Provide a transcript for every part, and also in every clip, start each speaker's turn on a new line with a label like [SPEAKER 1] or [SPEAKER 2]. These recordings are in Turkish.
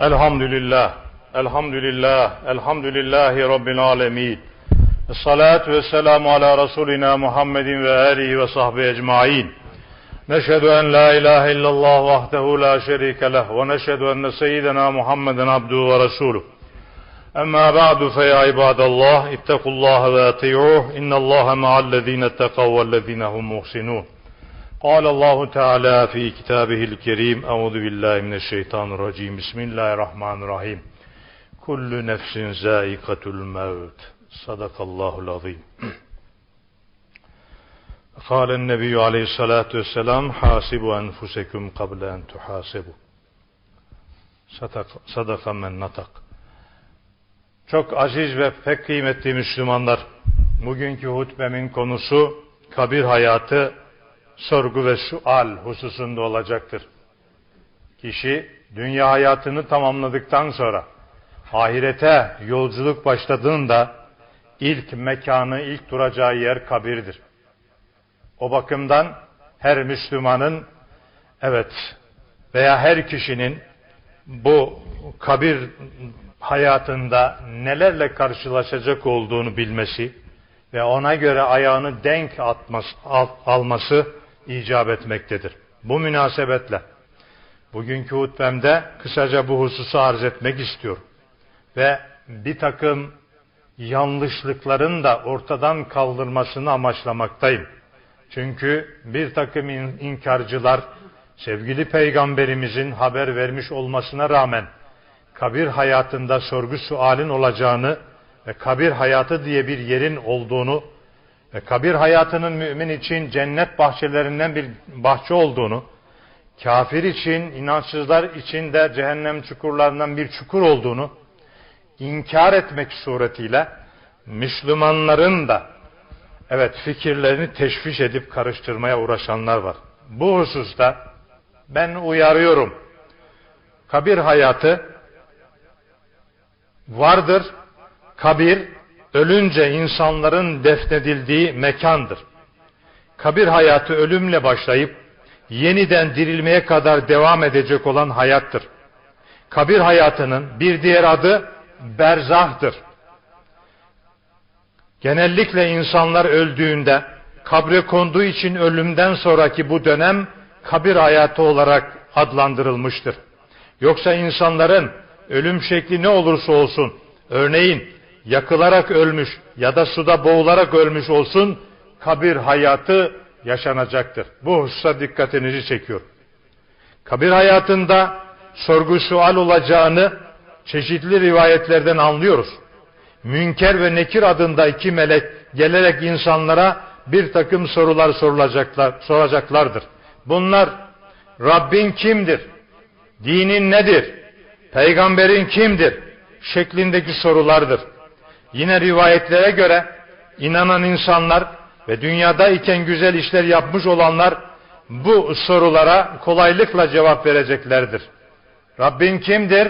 [SPEAKER 1] الحمد لله الحمد لله الحمد لله رب العالمين الصلاة والسلام على رسولنا محمد وآله وصحبه أجمعين نشهد أن لا إله إلا الله وحده لا شريك له ونشهد أن سيدنا محمدا عبده ورسوله أما بعد فيا عباد الله اتقوا الله وأطيعوه إن الله مع الذين اتقوا والذين هم محسنون قال الله تعالى في كتابه الكريم أعوذ بالله من الشيطان الرجيم بسم الله الرحمن الرحيم كل نفس زائقة الموت صدق الله العظيم قال النبي عليه الصلاة والسلام حاسبوا أنفسكم قبل أن تحاسبوا صدق, صدق من نطق Çok aziz ve pek kıymetli Müslümanlar, bugünkü hutbemin konusu kabir hayatı, sorgu ve sual hususunda olacaktır. Kişi dünya hayatını tamamladıktan sonra ahirete yolculuk başladığında ilk mekanı, ilk duracağı yer kabirdir. O bakımdan her Müslümanın evet veya her kişinin bu kabir hayatında nelerle karşılaşacak olduğunu bilmesi ve ona göre ayağını denk atması, al, alması icap etmektedir. Bu münasebetle bugünkü hutbemde kısaca bu hususu arz etmek istiyorum. Ve bir takım yanlışlıkların da ortadan kaldırmasını amaçlamaktayım. Çünkü bir takım inkarcılar sevgili peygamberimizin haber vermiş olmasına rağmen kabir hayatında sorgu sualin olacağını ve kabir hayatı diye bir yerin olduğunu ve kabir hayatının mümin için cennet bahçelerinden bir bahçe olduğunu, kafir için, inançsızlar için de cehennem çukurlarından bir çukur olduğunu inkar etmek suretiyle Müslümanların da evet fikirlerini teşviş edip karıştırmaya uğraşanlar var. Bu hususta ben uyarıyorum. Kabir hayatı vardır. Kabir ölünce insanların defnedildiği mekandır. Kabir hayatı ölümle başlayıp yeniden dirilmeye kadar devam edecek olan hayattır. Kabir hayatının bir diğer adı berzahtır. Genellikle insanlar öldüğünde kabre konduğu için ölümden sonraki bu dönem kabir hayatı olarak adlandırılmıştır. Yoksa insanların ölüm şekli ne olursa olsun, örneğin yakılarak ölmüş ya da suda boğularak ölmüş olsun, kabir hayatı yaşanacaktır. Bu hususa dikkatinizi çekiyor. Kabir hayatında sorgu sual olacağını çeşitli rivayetlerden anlıyoruz. Münker ve Nekir adında iki melek gelerek insanlara bir takım sorular sorulacaklar, soracaklardır. Bunlar Rabbin kimdir? Dinin nedir? Peygamberin kimdir? şeklindeki sorulardır. Yine rivayetlere göre inanan insanlar ve dünyada iken güzel işler yapmış olanlar bu sorulara kolaylıkla cevap vereceklerdir. Rabbin kimdir?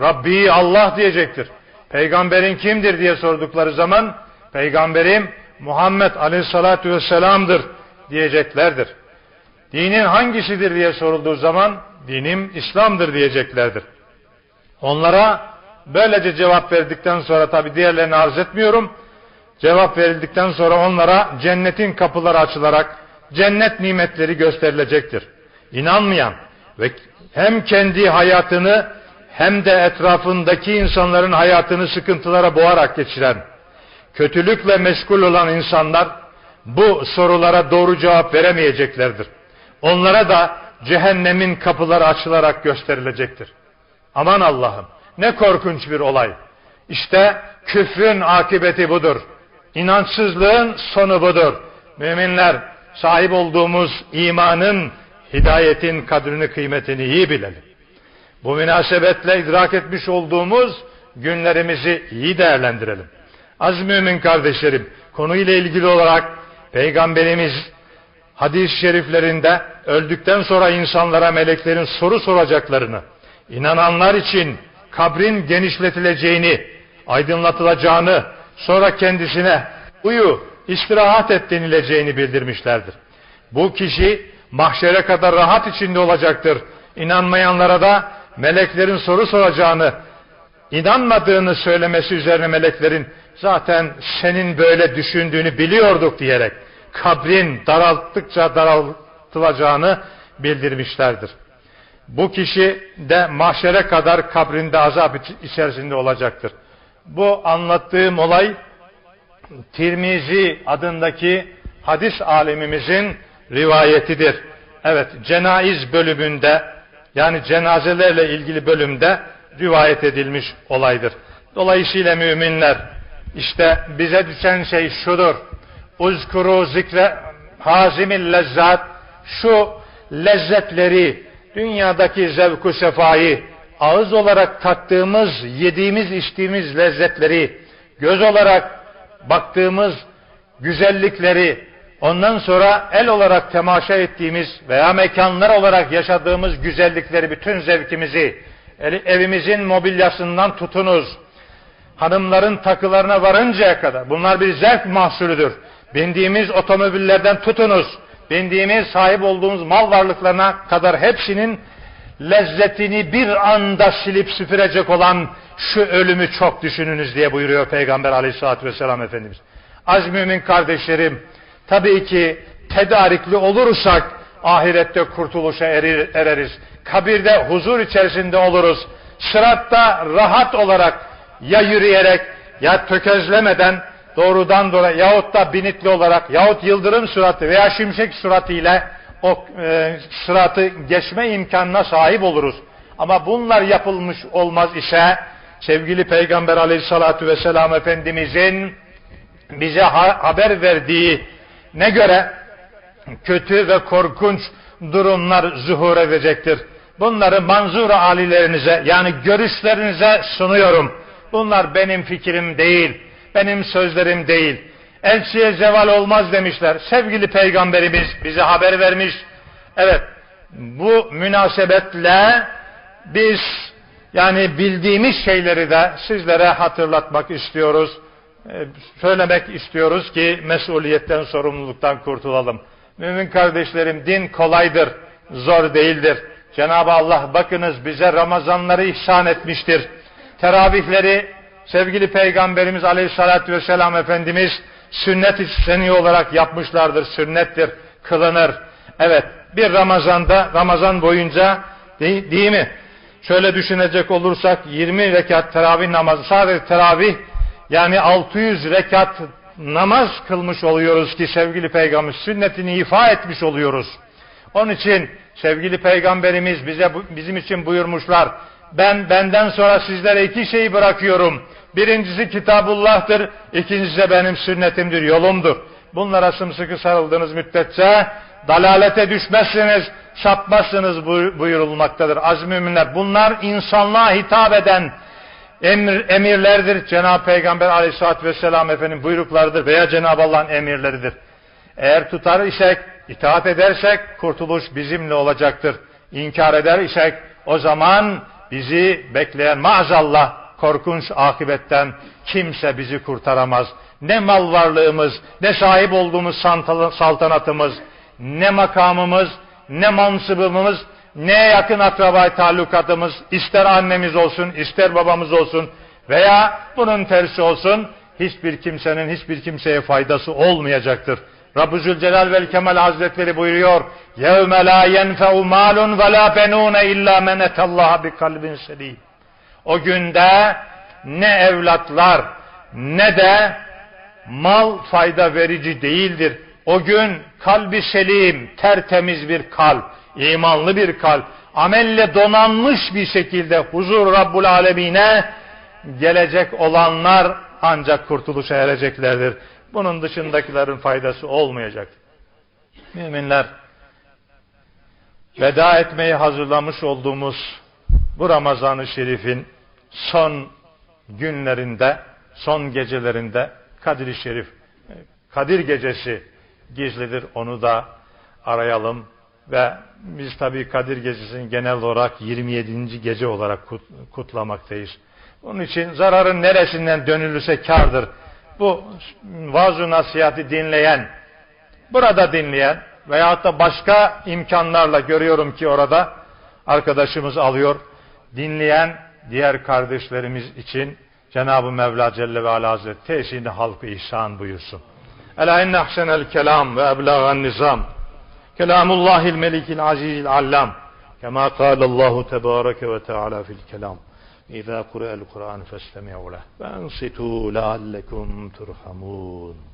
[SPEAKER 1] Rabbi Allah diyecektir. Peygamberin kimdir diye sordukları zaman peygamberim Muhammed Aleyhisselatü Vesselam'dır diyeceklerdir. Dinin hangisidir diye sorulduğu zaman dinim İslam'dır diyeceklerdir. Onlara böylece cevap verdikten sonra tabi diğerlerini arz etmiyorum. Cevap verildikten sonra onlara cennetin kapıları açılarak cennet nimetleri gösterilecektir. İnanmayan ve hem kendi hayatını hem de etrafındaki insanların hayatını sıkıntılara boğarak geçiren, kötülükle meşgul olan insanlar bu sorulara doğru cevap veremeyeceklerdir. Onlara da cehennemin kapıları açılarak gösterilecektir. Aman Allah'ım ne korkunç bir olay. İşte küfrün akıbeti budur. İnançsızlığın sonu budur. Müminler sahip olduğumuz imanın, hidayetin kadrini kıymetini iyi bilelim. Bu münasebetle idrak etmiş olduğumuz günlerimizi iyi değerlendirelim. Az mümin kardeşlerim, konuyla ilgili olarak Peygamberimiz hadis-i şeriflerinde öldükten sonra insanlara meleklerin soru soracaklarını, inananlar için kabrin genişletileceğini, aydınlatılacağını, sonra kendisine uyu, istirahat et denileceğini bildirmişlerdir. Bu kişi mahşere kadar rahat içinde olacaktır. İnanmayanlara da meleklerin soru soracağını, inanmadığını söylemesi üzerine meleklerin zaten senin böyle düşündüğünü biliyorduk diyerek kabrin daralttıkça daraltılacağını bildirmişlerdir. Bu kişi de mahşere kadar kabrinde azap içerisinde olacaktır. Bu anlattığım olay Tirmizi adındaki hadis alemimizin rivayetidir. Evet, cenaiz bölümünde yani cenazelerle ilgili bölümde rivayet edilmiş olaydır. Dolayısıyla müminler işte bize düşen şey şudur. Uzkuru zikre hazimil lezzat şu lezzetleri dünyadaki zevku sefayı ağız olarak tattığımız, yediğimiz, içtiğimiz lezzetleri göz olarak baktığımız güzellikleri ondan sonra el olarak temaşa ettiğimiz veya mekanlar olarak yaşadığımız güzellikleri bütün zevkimizi evimizin mobilyasından tutunuz hanımların takılarına varıncaya kadar bunlar bir zevk mahsulüdür. Bindiğimiz otomobillerden tutunuz, bindiğimiz sahip olduğumuz mal varlıklarına kadar hepsinin lezzetini bir anda silip süpürecek olan şu ölümü çok düşününüz diye buyuruyor Peygamber aleyhissalatü vesselam Efendimiz. Az mümin kardeşlerim, tabii ki tedarikli olursak ahirette kurtuluşa erir, ereriz. Kabirde huzur içerisinde oluruz. Sıratta rahat olarak ya yürüyerek ya tökezlemeden doğrudan doğru yahut da binitli olarak yahut yıldırım suratı veya şimşek suratı ile o e, sıratı geçme imkanına sahip oluruz. Ama bunlar yapılmış olmaz ise sevgili Peygamber aleyhissalatu vesselam Efendimizin bize ha haber verdiği ne göre kötü ve korkunç durumlar zuhur edecektir. Bunları manzura alilerinize yani görüşlerinize sunuyorum. Bunlar benim fikrim değil, benim sözlerim değil. Elçiye zeval olmaz demişler. Sevgili peygamberimiz bize haber vermiş. Evet, bu münasebetle biz yani bildiğimiz şeyleri de sizlere hatırlatmak istiyoruz. Ee, söylemek istiyoruz ki mesuliyetten, sorumluluktan kurtulalım. Mümin kardeşlerim din kolaydır, zor değildir. Cenab-ı Allah bakınız bize Ramazanları ihsan etmiştir. Teravihleri sevgili Peygamberimiz Aleyhisselatü Vesselam Efendimiz sünnet-i seni olarak yapmışlardır. Sünnettir, kılınır. Evet, bir Ramazan'da, Ramazan boyunca değil, değil mi? Şöyle düşünecek olursak 20 rekat teravih namazı, sadece teravih yani 600 rekat namaz kılmış oluyoruz ki sevgili peygamber sünnetini ifa etmiş oluyoruz. Onun için sevgili peygamberimiz bize bizim için buyurmuşlar. Ben benden sonra sizlere iki şeyi bırakıyorum. Birincisi kitabullah'tır, ikincisi de benim sünnetimdir, yolumdur. Bunlara sımsıkı sarıldığınız müddetçe dalalete düşmezsiniz, sapmazsınız buyurulmaktadır. Aziz müminler bunlar insanlığa hitap eden emir, emirlerdir. Cenab-ı Peygamber aleyhissalatü vesselam efendim buyruklarıdır veya Cenab-ı Allah'ın emirleridir. Eğer tutar isek, itaat edersek kurtuluş bizimle olacaktır. İnkar eder isek o zaman bizi bekleyen maazallah korkunç akibetten kimse bizi kurtaramaz. Ne mal varlığımız, ne sahip olduğumuz saltanatımız, ne makamımız, ne mansıbımız, ne yakın akraba talukatımız, ister annemiz olsun, ister babamız olsun veya bunun tersi olsun, hiçbir kimsenin hiçbir kimseye faydası olmayacaktır. Rabbü Zülcelal vel Kemal Hazretleri buyuruyor. Yevme la yenfe'u malun ve la benune illa men etallaha bi kalbin selim. O günde ne evlatlar ne de mal fayda verici değildir. O gün kalbi selim, tertemiz bir kalp, imanlı bir kalp, amelle donanmış bir şekilde huzur Rabbul Alemine gelecek olanlar ancak kurtuluşa ereceklerdir. Bunun dışındakilerin faydası olmayacak. Müminler, veda etmeyi hazırlamış olduğumuz bu Ramazan-ı Şerif'in son günlerinde, son gecelerinde Kadir-i Şerif, Kadir Gecesi gizlidir. Onu da arayalım ve biz tabi Kadir Gecesi'ni genel olarak 27. gece olarak kutlamaktayız. Onun için zararın neresinden dönülürse kardır. Bu vaaz nasihati dinleyen, burada dinleyen veyahut da başka imkanlarla görüyorum ki orada arkadaşımız alıyor. dinleyen diğer kardeşlerimiz için Cenab-ı Mevla Celle ve Ala Hazretleri tesini halkı ihsan buyursun. Ela inne ahsenel kelam ve eblagan nizam. Kelamullahil melikil azizil allam. Kema kâlallahu tebâreke ve teâlâ fil kelam. إذا قرأ القرآن فاستمعوا له وأنصتوا لعلكم ترحمون.